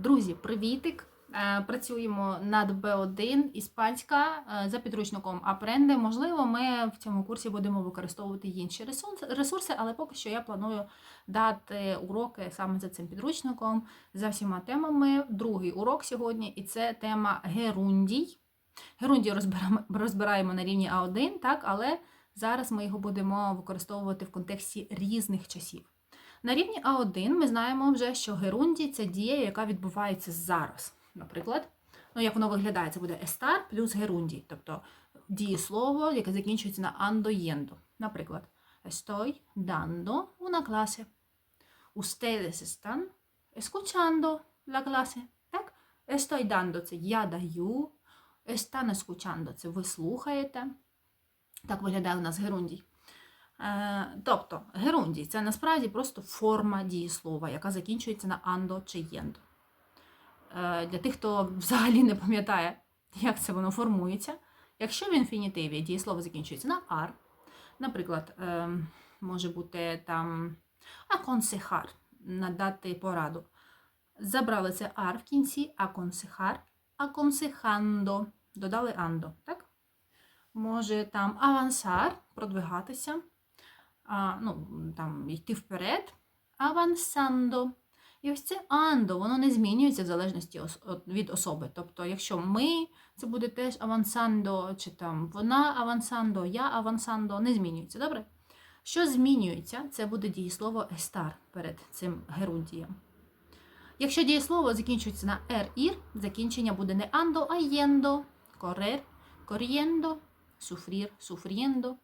Друзі, привітик! Е, Працюємо над B1 іспанська е, за підручником Апренде. Можливо, ми в цьому курсі будемо використовувати інші ресурси, але поки що я планую дати уроки саме за цим підручником, за всіма темами. Другий урок сьогодні, і це тема герундій. Герундій розбираємо на рівні А1, так, але зараз ми його будемо використовувати в контексті різних часів. На рівні А1 ми знаємо вже, що герундій це дія, яка відбувається зараз. Наприклад, ну як воно виглядає, це буде естар плюс герундій, тобто дієслово, яке закінчується на андо єндо. Наприклад, estoy dando una clase. Ustedes están escuchando la clase. Так? Estoy dando це я даю. Están escuchando це ви слухаєте. Так виглядає у нас герундій. Е, тобто, герундій це насправді просто форма дієслова, яка закінчується на андо чи єндо. Е, для тих, хто взагалі не пам'ятає, як це воно формується, якщо в інфінітиві дієслово закінчується на ар, наприклад, е, може бути там аконсехар, надати пораду. Забрали це ар в кінці, аконсехар, аконсехандо, додали андо, так? Може там авансар, продвигатися, ну, там, йти вперед, авансандо. І ось це андо, воно не змінюється в залежності від особи. Тобто, якщо ми, це буде теж авансандо, чи там вона авансандо, я авансандо, не змінюється, добре? Що змінюється, це буде дієслово естар перед цим герундієм. Якщо дієслово закінчується на ер-ір, закінчення буде не андо, а єндо, корер, кор'єндо, суфрір, суфрієндо.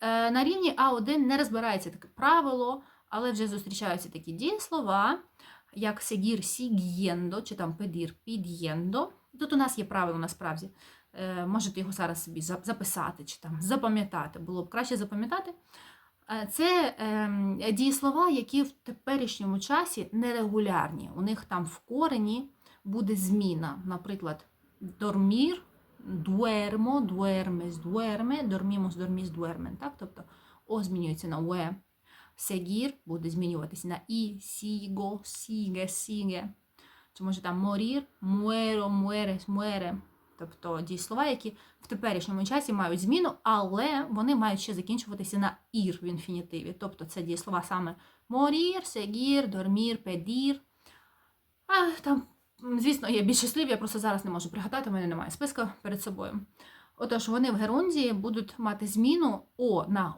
Е, На рівні А1 не розбирається таке правило, але вже зустрічаються такі дієслова, як сегір сіг'єндо, чи там педір під'єндо. Тут у нас є правило насправді. Е, Можете його зараз собі записати чи там запам'ятати. Було б краще запам'ятати. Е, Це ем, дієслова, які в теперішньому часі нерегулярні. У них там в корені буде зміна. Наприклад, дормір, дуермо, дуермес, дуерме, дормімос, дорміс, дуермен. Так? Тобто О змінюється на уе. Сегір буде змінюватися на і, сіго, сіге, сіге. Чи може там морір, муеро, муерес, муере. Тобто дієслова, які в теперішньому часі мають зміну, але вони мають ще закінчуватися на ір в інфінітиві. Тобто це дієслова саме морір, сегір, дормір, педір. А там, звісно, є більше слів, я просто зараз не можу пригадати, у мене немає списка перед собою. Отож, вони в герундії будуть мати зміну О на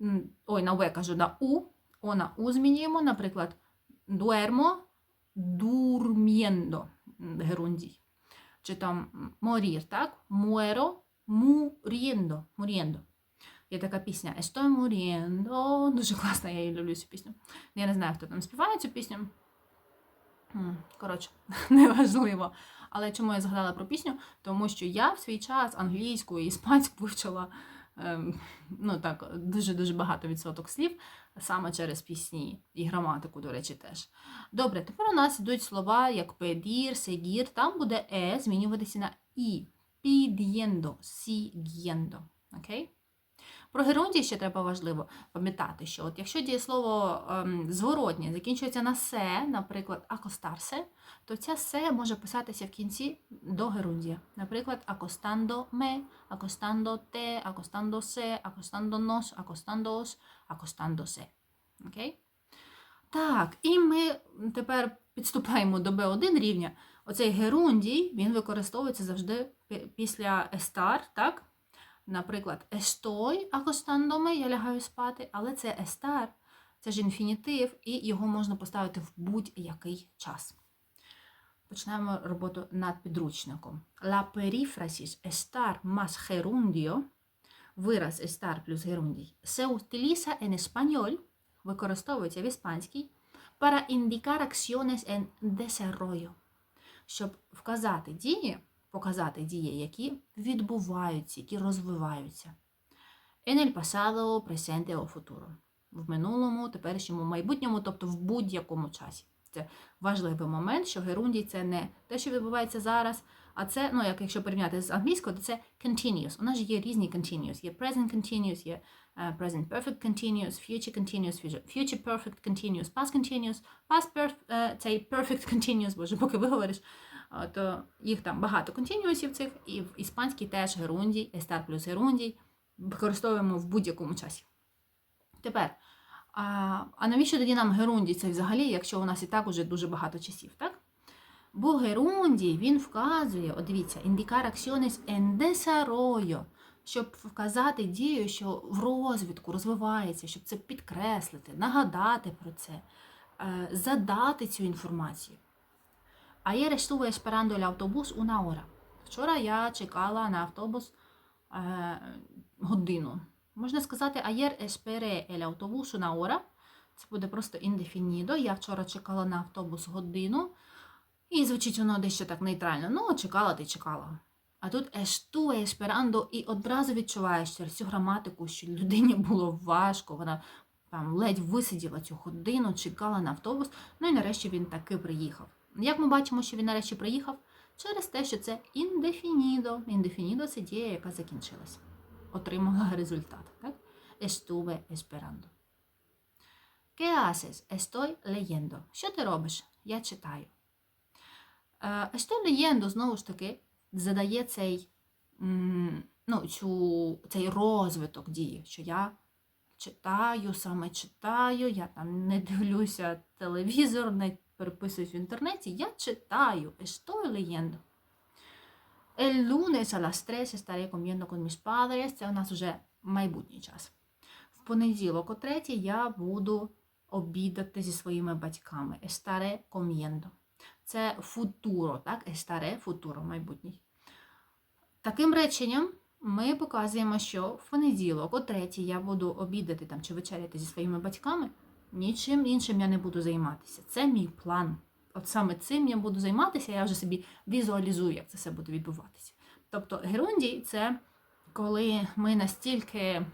м, ой, на уе кажу, на у, О на у змінюємо, наприклад, дуермо, дурм'єндо, герундій. Чи там морір, так? Muero, muriendo, muriendo. Є така пісня Estoy muriendo. Дуже класна, я її люблю цю пісню. Я не знаю, хто там співає цю пісню. Коротше, неважливо. Але чому я згадала про пісню? Тому що я в свій час англійську і іспанську вивчила ем, ну так, дуже-дуже багато відсоток слів саме через пісні і граматику, до речі, теж. Добре, тепер у нас йдуть слова як педір, сегір, там буде е змінюватися на і. Під'єндо, сіг'єндо. Окей? Про герундії ще треба важливо пам'ятати, що от якщо дієслово ем, зворотнє закінчується на се, наприклад, акостарсе, то ця се може писатися в кінці до герундія. Наприклад, акостандо ме, акостандо те, акостандо се, акостандо нос, акостандос, акостандо се. Окей? Так, і ми тепер підступаємо до Б1 рівня. Оцей герундій, він використовується завжди після естар, так? Наприклад, estoy acostándome, я лягаю спати, але це естар, це ж інфінітив, і його можна поставити в будь-який час. Починаємо роботу над підручником. La perífrasis estar más gerundio, вираз estar плюс герундій, se utiliza en español, використовується в іспанській, para indicar acciones en desarrollo, щоб вказати дії, показати дії, які відбуваються, які розвиваються. En el pasado, o futuro. В минулому, теперішньому, майбутньому, тобто в будь-якому часі. Це важливий момент, що герундій це не те, що відбувається зараз, а це, ну, як якщо порівняти з англійською, то це continuous. У нас же є різні continuous. Є present continuous, є е, present perfect continuous, future continuous, future, perfect continuous, past continuous, past perf, е, цей perfect continuous, боже, поки виговориш, то їх там багато континіусів цих, і в іспанській теж герундій, естар плюс герундій використовуємо в будь-якому часі. Тепер, а, а навіщо тоді нам герундій це взагалі, якщо у нас і так уже дуже багато часів, так? Бо герундій, він вказує, от дивіться, індикар acciones en щоб вказати дію, що в розвитку розвивається, щоб це підкреслити, нагадати про це, е, задати цю інформацію. Ayer estuve esperando el autobús una hora. Вчора я чекала на автобус е, годину. Можна сказати, ayer esperé el autobús una hora. Це буде просто індефінідо. Я вчора чекала на автобус годину. І звучить воно дещо так нейтрально. Ну, чекала ти чекала. А тут estuve esperando і одразу відчуваєш через цю граматику, що людині було важко. Вона там ледь висиділа цю годину, чекала на автобус. Ну і нарешті він таки приїхав. Як ми бачимо, що він нарешті приїхав? Через те, що це індефінідо. Індефінідо це дія, яка закінчилась. Отримала результат. Так? Estuve esperando. ¿Qué haces? Estoy leyendo. Що ти робиш? Я читаю. Е, Estoy leyendo, знову ж таки, задає цей, ну, цю, цей розвиток дії, що я читаю, саме читаю, я там не дивлюся телевізор, не переписуюсь в інтернеті, я читаю. Estoy leyendo. El lunes a las 3 estaré comiendo con mis padres. Це у нас вже майбутній час. В понеділок о третій я буду обідати зі своїми батьками. Estaré comiendo. Це футуро, так? Estaré футуро, майбутній. Таким реченням ми показуємо, що в понеділок о третій я буду обідати там чи вечеряти зі своїми батьками. Нічим іншим я не буду займатися. Це мій план. От саме цим я буду займатися, я вже собі візуалізую, як це все буде відбуватися. Тобто герундій це коли ми настільки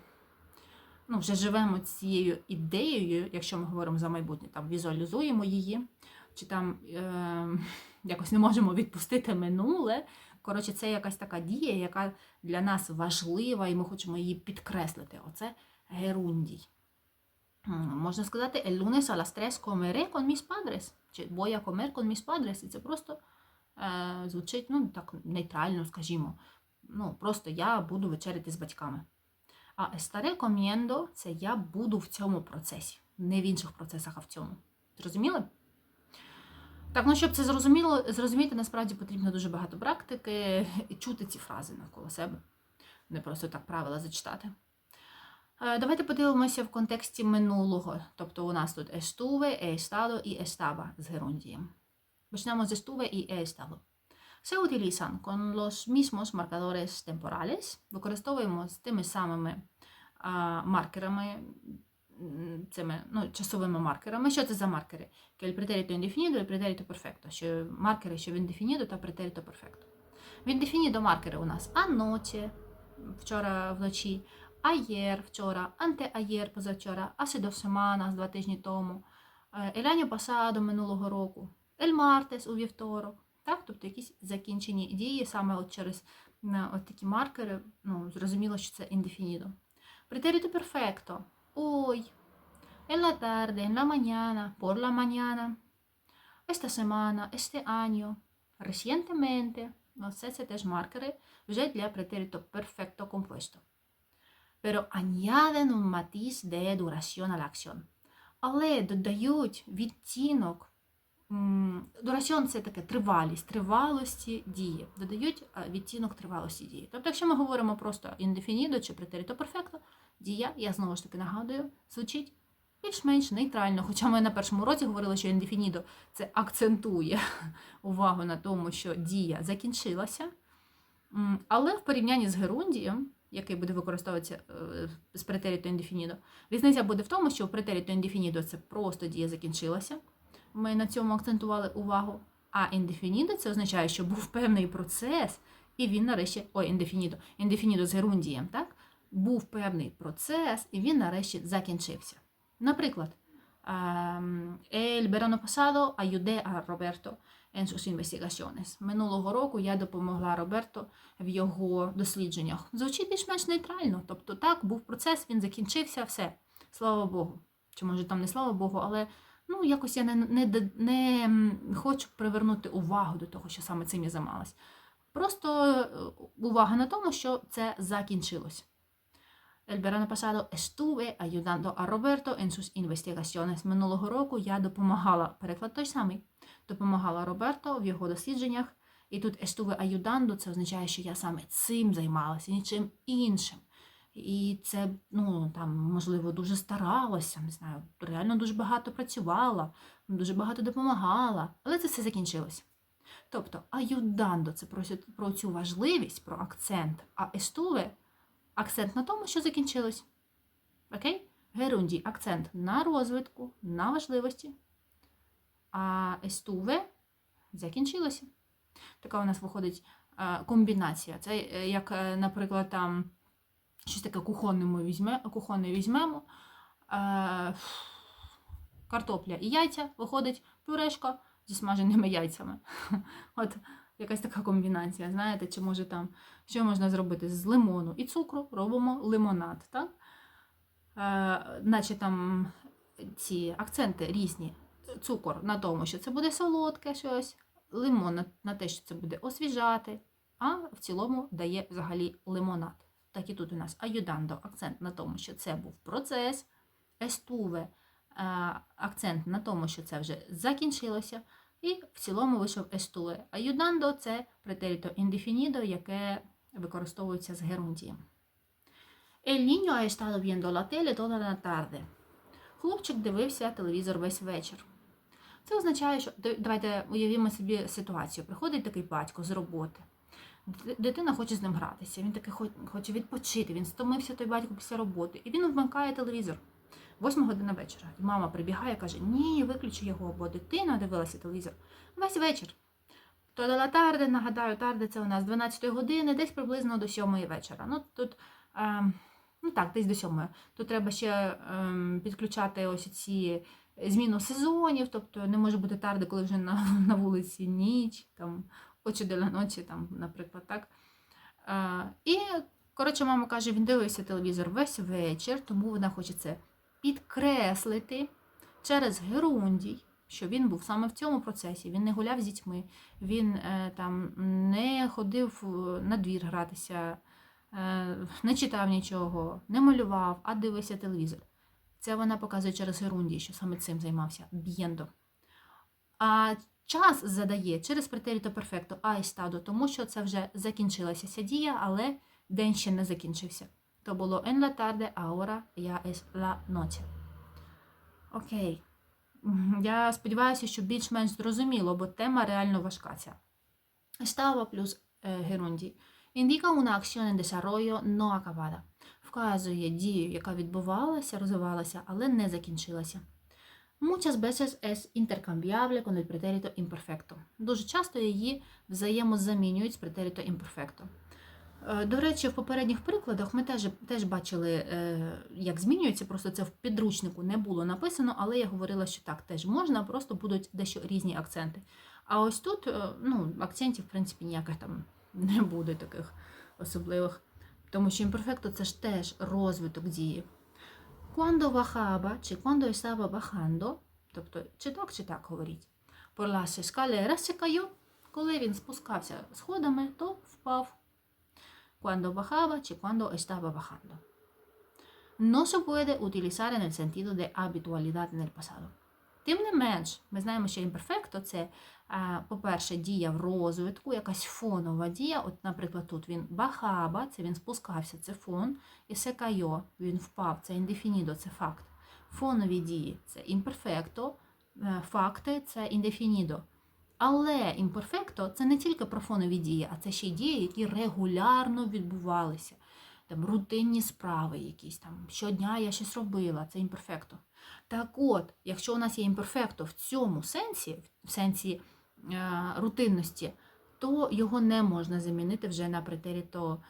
ну, вже живемо цією ідеєю, якщо ми говоримо за майбутнє, там візуалізуємо її, чи там е, якось не можемо відпустити минуле. Коротше, це якась така дія, яка для нас важлива, і ми хочемо її підкреслити. Оце герундій. Можна сказати, el lunes a las 3 comeré con mis padres. Чи voy a comer con mis padres. І це просто е, звучить ну, так нейтрально, скажімо. Ну, просто я буду вечеряти з батьками. А estaré comiendo – це я буду в цьому процесі. Не в інших процесах, а в цьому. Зрозуміли? Так, ну щоб це зрозуміло, зрозуміти, насправді потрібно дуже багато практики і чути ці фрази навколо себе. Не просто так правила зачитати. Е, Давайте подивимося в контексті минулого. Тобто у нас тут estuve, he estado і estaba з герундієм. Почнемо з estuve і estado. Se utilizan con los mismos marcadores temporales. Використовуємо з тими самими а, маркерами, цими, ну, часовими маркерами. Що це за маркери? Che il preterito indefinido і il preterito perfecto. Що маркери, що в indefinido та preterito perfecto. В indefinido маркери у нас anoche, вчора вночі, ayer, вчора, anteayer, позавчора, dos semanas, два тижні тому, е, año pasado, минулого року, martes, у вівторок. Так? Тобто якісь закінчені дії саме от через от такі маркери, ну, зрозуміло, що це indefinido. Preterito perfecto. Hoy, en la tarde, en la mañana, por la mañana, esta semana, este año, recientemente. Ну, все це теж маркери вже для preterito perfecto compuesto. Pero añaden un matiz de duración a la acción. Але додають відтінок. м, це таке тривалість, тривалості дії. Додають відтінок тривалості дії. Тобто, якщо ми говоримо просто індефінідо чи претерито перфекто, дія, я знову ж таки нагадую, звучить більш-менш нейтрально. Хоча ми на першому році говорили, що індефінідо це акцентує увагу на тому, що дія закінчилася. Але в порівнянні з герундієм, який буде використовуватися е, з претеріто індефінідо, різниця буде в тому, що в претеріто індефінідо це просто дія закінчилася. Ми на цьому акцентували увагу. А індефінідо це означає, що був певний процес, і він нарешті. Ой, індефінідо, індефінідо з герундієм, так? Був певний процес, і він нарешті закінчився. Наприклад, Ем, El verano pasado ayudé a Roberto en investigaciones. Минулого року я допомогла Роберто в його дослідженнях. Звучить більш-менш нейтрально. Тобто, так, був процес, він закінчився, все. Слава Богу. Чи може там не слава Богу, але ну, якось я не, не, не хочу привернути увагу до того, що саме цим я займалась. Просто е, увага на тому, що це закінчилось. El verano pasado estuve ayudando a Roberto en sus investigaciones. Минулого року я допомагала, переклад той самий, допомагала Роберто в його дослідженнях. І тут estuve ayudando, це означає, що я саме цим займалася, нічим іншим. І це, ну, там, можливо, дуже старалася, не знаю, реально дуже багато працювала, дуже багато допомагала, але це все закінчилось. Тобто, аюдандо це про, про цю важливість, про акцент, а естуве акцент на тому, що закінчилось. Окей? Герунді акцент на розвитку, на важливості. А естуве закінчилося. Така у нас виходить комбінація. Це е, як, е, наприклад, там щось таке кухонне ми візьме, кухонне візьмемо. Картопля і яйця виходить пюрешка зі смаженими яйцями. От якась така комбінація, знаєте, чи може там, що можна зробити з лимону і цукру, робимо лимонад, так? Е, наче там ці акценти різні. Цукор на тому, що це буде солодке щось, лимон на, на те, що це буде освіжати, а в цілому дає взагалі лимонад. Так і тут у нас аюдандо акцент на тому, що це був процес, естуве е, акцент на тому, що це вже закінчилося, і в цілому вийшов естуве. Аюдандо це претеріто індефінідо, яке використовується з герундієм. El niño ha estado viendo la tele toda la tarde. Хлопчик дивився телевізор весь вечір. Це означає, що давайте уявімо собі ситуацію. Приходить такий батько з роботи. Дитина хоче з ним гратися. Він таки хоче відпочити. Він стомився той батько після роботи. І він вмикає телевізор. Восьма година вечора. І мама прибігає каже: Ні, виключи його, бо дитина дивилася телевізор весь вечір. То до тарди, нагадаю, тарди це у нас з 12 години, десь приблизно до 7 вечора. Ну тут, ем, ну так, десь до 7. Тут треба ще ем, підключати ось ці зміну сезонів, тобто не може бути тарди, коли вже на, на вулиці ніч, там очі до ночі, там, наприклад, так. Е, і, коротше, мама каже, він дивився телевізор весь вечір, тому вона хоче це підкреслити через герундій, що він був саме в цьому процесі. Він не гуляв з дітьми, він е, там не ходив е, на двір гратися, е, не читав нічого, не малював, а дивився телевізор. Це вона показує через герундій, що саме цим займався б'єндо. А час задає через претеріто перфекто а і стадо, тому що це вже закінчилася ця дія, але день ще не закінчився. То було en la tarde, ahora ya es la noche. Окей. Я сподіваюся, що більш-менш зрозуміло, бо тема реально важка ця. Estaba плюс е, герунді. Indica una acción en desarrollo no acabada. Вказує дію, яка відбувалася, розвивалася, але не закінчилася. Muchas veces es intercambiable con el pretérito imperfecto. Дуже часто її взаємозамінюють з претеріто imperfecto. Е, До речі, в попередніх прикладах ми теж, теж бачили, е, як змінюється, просто це в підручнику не було написано, але я говорила, що так теж можна, просто будуть дещо різні акценти. А ось тут е, ну, акцентів, в принципі, ніяких там не буде таких особливих. Тому що імперфекто це ж теж розвиток дії. Quando bajaba, чи quando estaba bajando, тобто чи так, чи так говоріть. Por las escaleras se cayó. Коли він спускався сходами, то впав. Cuando bajaba, чи cuando estaba bajando. No se puede utilizar en el sentido de habitualidad en el pasado. Тим не менш, ми знаємо, що імперфекто це, по-перше, дія в розвитку, якась фонова дія. От, наприклад, тут він бахаба, це він спускався, це фон, і секайо, він впав, це індефінідо, це факт. Фонові дії це імперфекто, е, факти це індефінідо. Але імперфекто це не тільки про фонові дії, а це ще й дії, які регулярно відбувалися. Там рутинні справи якісь там. Щодня я щось робила, це імперфекто. Так от, якщо у нас є імперфекто в цьому сенсі, в сенсі е, рутинності, то його не можна замінити вже на претеріто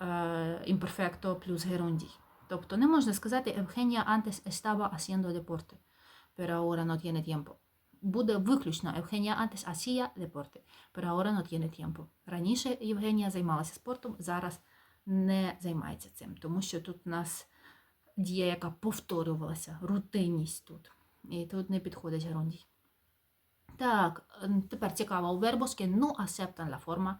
е, імперфекто плюс герундій. Тобто не можна сказати Евгенія estaba haciendo deporte. pero ahora no tiene tiempo. Буде виключно Евгенія hacía deporte, pero ahora no tiene tiempo. Раніше Євгенія займалася спортом, зараз не займається цим, тому що тут у нас дія, яка повторювалася, рутинність тут. І тут не підходить герундій. Так, тепер цікаво, que no aceptan la forma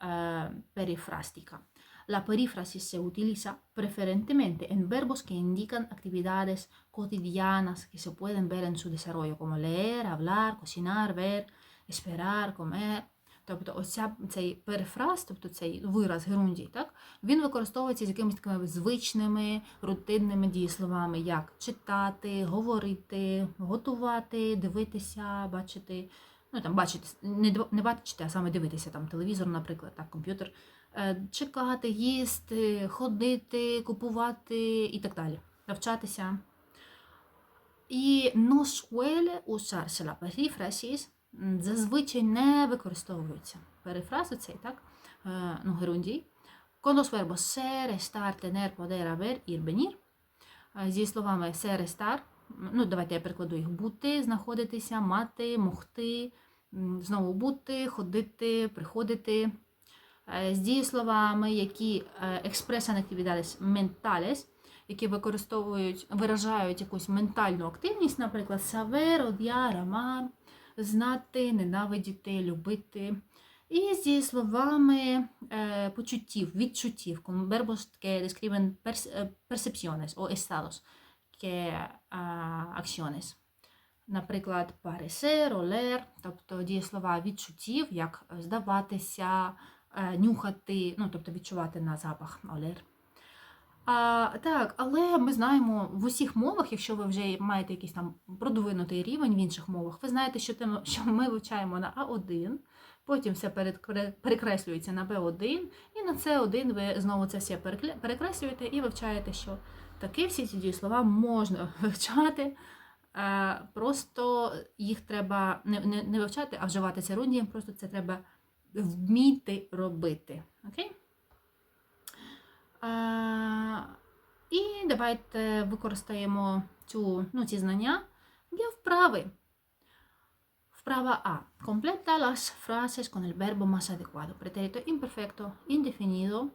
eh, perifrástica. La perífrasis se utiliza preferentemente en verbos que indican actividades cotidianas que se pueden ver en su desarrollo, como leer, hablar, cocinar, ver, esperar, comer. Тобто оця, цей перефраз, тобто цей вираз герундій, так, він використовується з якимись такими звичними, рутинними дієсловами, як читати, говорити, готувати, дивитися, бачити. Ну там бачити, не, не бачити, а саме дивитися там телевізор, наприклад, так, комп'ютер, чекати, їсти, ходити, купувати і так далі. Навчатися. І no suele usarse la perífrasis зазвичай не використовується. Перефрази цей, так? Е, Ну, герундій. Con los verbos ser, estar, tener, poder, haber. Е, Зі словами ser, estar, ну, давайте я перекладу їх. Бути, знаходитися, мати, могти, знову бути, ходити, приходити. Е, З дієсловами, які е, expresan actividades mentales, які використовують, виражають якусь ментальну активність, наприклад, saber, odiar, amar, знати, ненавидіти, любити. І з дієсловами е, почуттів, відчуттів, verbos que describen percepciones o estados que acciones. Наприклад, parecer, oler, тобто дієслова відчуттів, як здаватися, нюхати, ну, тобто відчувати на запах oler. А, так, але ми знаємо в усіх мовах, якщо ви вже маєте якийсь там продвинутий рівень в інших мовах, ви знаєте, що, тем, що ми вивчаємо на А1, потім все перекреслюється на Б1, і на С1 ви знову це все перекреслюєте і вивчаєте, що таки всі ці дієслова можна вивчати. е, Просто їх треба не, не, не вивчати, а вживати це рундієм, просто це треба вміти робити. Окей? А, і давайте використаємо цю, ну, ці знання для вправи. Вправа А. Completa las frases con el verbo más adecuado. Pretérito imperfecto, indefinido.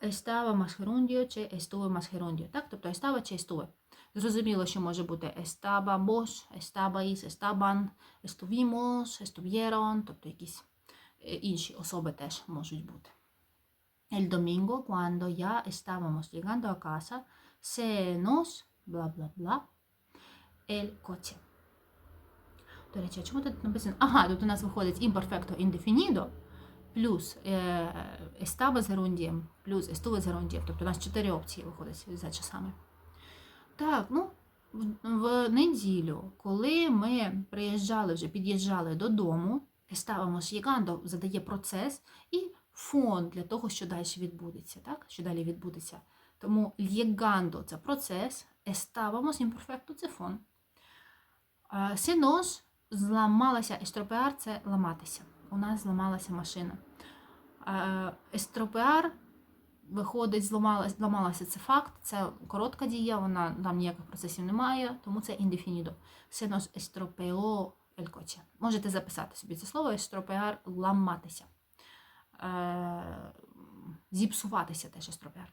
Estaba más gerundio чи estuve más gerundio. Так? Тобто estaba чи estuve. Зрозуміло, що може бути estábamos, estabais, estaban, estuvimos, estuvieron, тобто якісь е, інші особи теж можуть бути. El domingo, cuando ya estábamos llegando a casa, se nos, bla, bla, bla, el coche. До речі, чому тут написано? Ага, тут у нас виходить imperfecto indefinido плюс estaba з герундієм, плюс estuve з. Тобто у нас чотири опції виходить за часами. Так, ну, в неділю, коли ми приїжджали, вже під'їжджали додому, estábamos llegando задає процес і фон для того, що далі відбудеться, так? Що далі відбудеться. Тому llegando – це процес, estábamos imperfecto – це фон. Nos зламалася естропеар це ламатися. У нас зламалася машина. Естропеар виходить, зламалася, зламалася це факт, це коротка дія, вона там ніяких процесів немає, тому це індефінідо. Se nos coche. Можете записати собі це слово естропеар ламатися. Е, Зіпсуватися теж естропеар.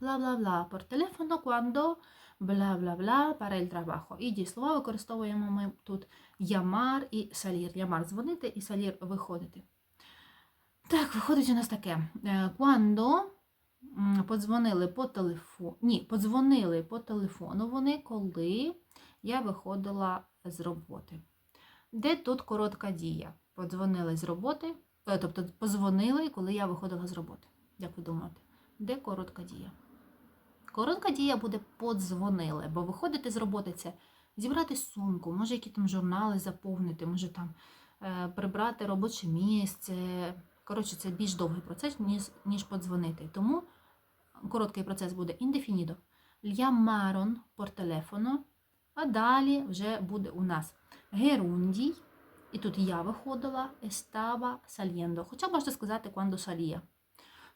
Бла-бла-бла. Por teléfono cuando бла-бла-бла para el trabajo. І дієслова використовуємо ми тут ямар і салір. Ямар дзвонити і салір виходити. Так, виходить у нас таке. Е, Quando подзвонили по телефону. Ні, подзвонили по телефону вони, коли я виходила з роботи. Де тут коротка дія? Подзвонили з роботи, е, тобто подзвонили, коли я виходила з роботи. Як ви думаєте? Де коротка дія? Коротка дія буде подзвонили, бо виходити з роботи це зібрати сумку, може які там журнали заповнити, може там е, прибрати робоче місце. Коротше, це більш довгий процес, ніж, ніж подзвонити. Тому короткий процес буде індефінідо. Llamaron por teléfono, а далі вже буде у нас герундій. І тут я виходила, estaba saliendo. Хоча можна сказати quando salía.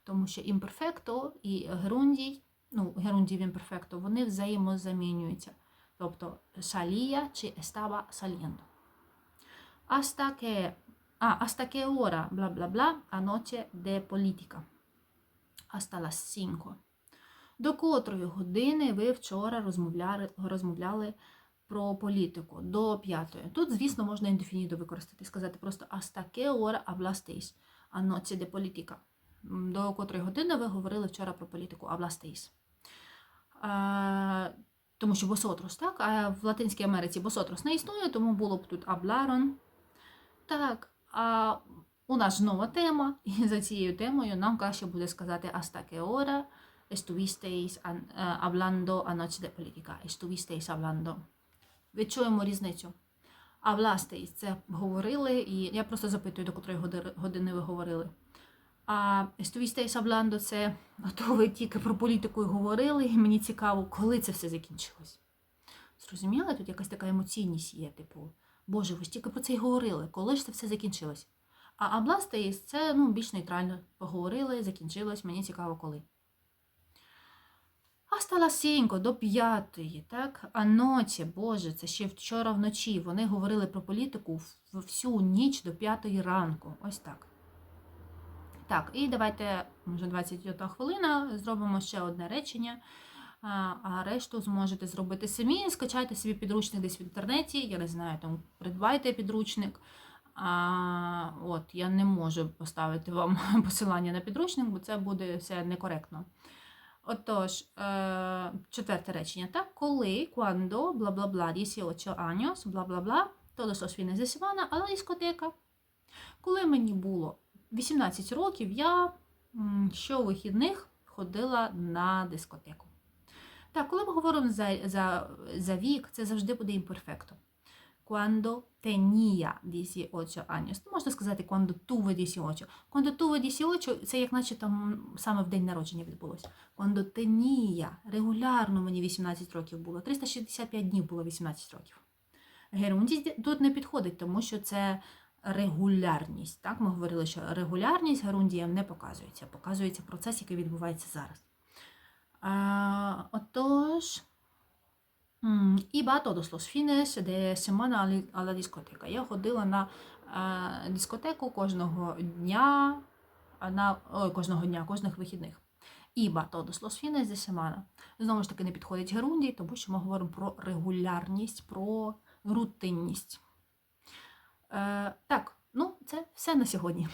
Тому що імперфекто і герундій, ну, герундій в імперфекто, вони взаємозамінюються. Тобто salía чи estaba saliendo. Hasta que, ah, hasta que hora, bla bla bla, anoche de política. Hasta las 5. До котрої години ви вчора розмовляли, розмовляли про політику? До п'ятої. Тут, звісно, можна індефініту використати, сказати просто hasta que hora anoche de política. М, До котрої години ви говорили вчора про політику hablasteis. А, тому що босотрос, так? А в Латинській Америці босотрос не існує, тому було б тут hablaron. Так, а у нас нова тема, і за цією темою нам краще буде сказати hasta que hora estuvisteis е, hablando anoche de política. Estuvisteis hablando. Відчуємо різницю. Hablasteis – це говорили, і я просто запитую, до котрої години ви говорили. А estuvisteis hablando – це то ви тільки про політику і говорили, і мені цікаво, коли це все закінчилось. Зрозуміли? Тут якась така емоційність є, типу, Боже, ви ж тільки про це й говорили, коли ж це все закінчилось? А hablasteis – це ну, більш нейтрально. Поговорили, закінчилось, мені цікаво, коли. Hasta las 5, до п'ятої, так? А ночі, Боже, це ще вчора вночі. Вони говорили про політику всю ніч до п'ятої ранку. Ось так. Так, і давайте, вже 21 хвилина, зробимо ще одне речення. А, а решту зможете зробити самі. Скачайте собі підручник десь в інтернеті. Я не знаю, там придбайте підручник. А, от, я не можу поставити вам посилання на підручник, бо це буде все некоректно. Отож, е, четверте речення. Так, коли, cuando, бла бла бла, 18 años, бла бла бла, todos los fines de semana, a la discoteca. Коли мені було 18 років, я щовихідних ходила на дискотеку. Так, коли ми говоримо за, за, за вік, це завжди буде імперфекто. Cuando tenía 18 años. Ну, можна сказати, cuando tuve 18. Cuando tuve 18, це як наче там саме в день народження відбулося. Cuando tenía, регулярно мені 18 років було. 365 днів було 18 років. Герундість тут не підходить, тому що це регулярність. Так, ми говорили, що регулярність герундіям не показується. Показується процес, який відбувається зараз. А, отож. Iba todos los fines de semana a la- discoteca. Я ходила на е, дискотеку кожного дня, на, ой, кожного дня, кожних вихідних. Іба todos los fines de semana. Знову ж таки, не підходить герундій, тому що ми говоримо про регулярність, про рутинність. Е, так, ну це все на сьогодні.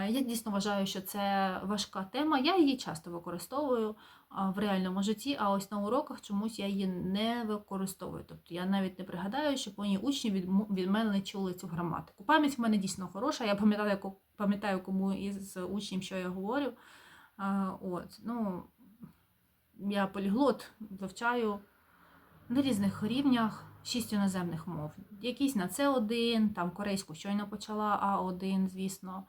Е, Я дійсно вважаю, що це важка тема. Я її часто використовую в реальному житті, а ось на уроках чомусь я її не використовую. Тобто я навіть не пригадаю, щоб мої учні від, мене не чули цю граматику. Пам'ять в мене дійсно хороша. Я пам'ятаю, пам'ятаю кому із учнів, що я говорю. От, ну, я поліглот вивчаю на різних рівнях шість іноземних мов. Якісь на С1, там корейську щойно почала А1, звісно.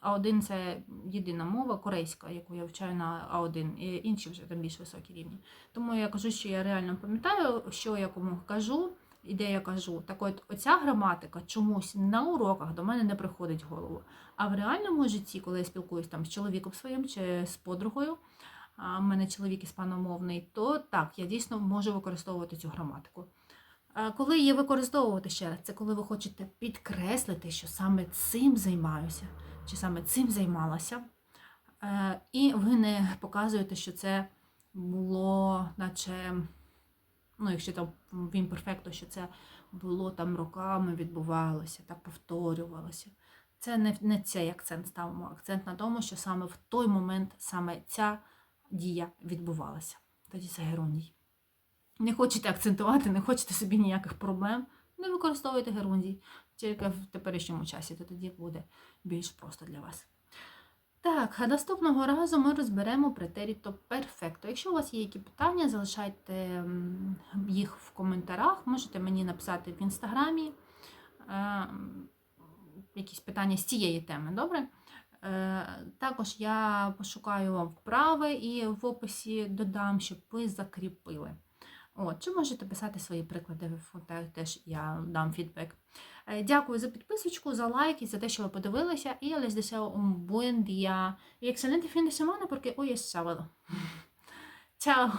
А1 це єдина мова корейська, яку я вчаю на А1, і інші вже там більш високі рівні. Тому я кажу, що я реально пам'ятаю, що я кому кажу і де я кажу. Так от оця граматика чомусь на уроках до мене не приходить в голову. А в реальному житті, коли я спілкуюсь там з чоловіком своїм чи з подругою, а в мене чоловік іспаномовний, то так, я дійсно можу використовувати цю граматику. Коли її використовувати ще раз, це коли ви хочете підкреслити, що саме цим займаюся, чи саме цим займалася, Е, і ви не показуєте, що це було, наче, ну, якщо там в імперфекто, що це було там роками відбувалося, так повторювалося. Це не, не цей акцент ставимо. Акцент на тому, що саме в той момент саме ця дія відбувалася. Тоді це герундій. Не хочете акцентувати, не хочете собі ніяких проблем, не використовуйте герундій. Тільки в теперішньому часі, то тоді буде більш просто для вас. Так, наступного разу ми розберемо претеріто перфекто. Якщо у вас є які питання, залишайте їх в коментарях. Можете мені написати в інстаграмі е, якісь питання з цієї теми, добре? Е, Також я пошукаю вам вправи і в описі додам, щоб ви закріпили. От, чи можете писати свої приклади, теж я дам фідбек. Е, Дякую за підписочку, за лайк і за те, що ви подивилися. І y excelente fin de semana porque hoy es sábado. Чао!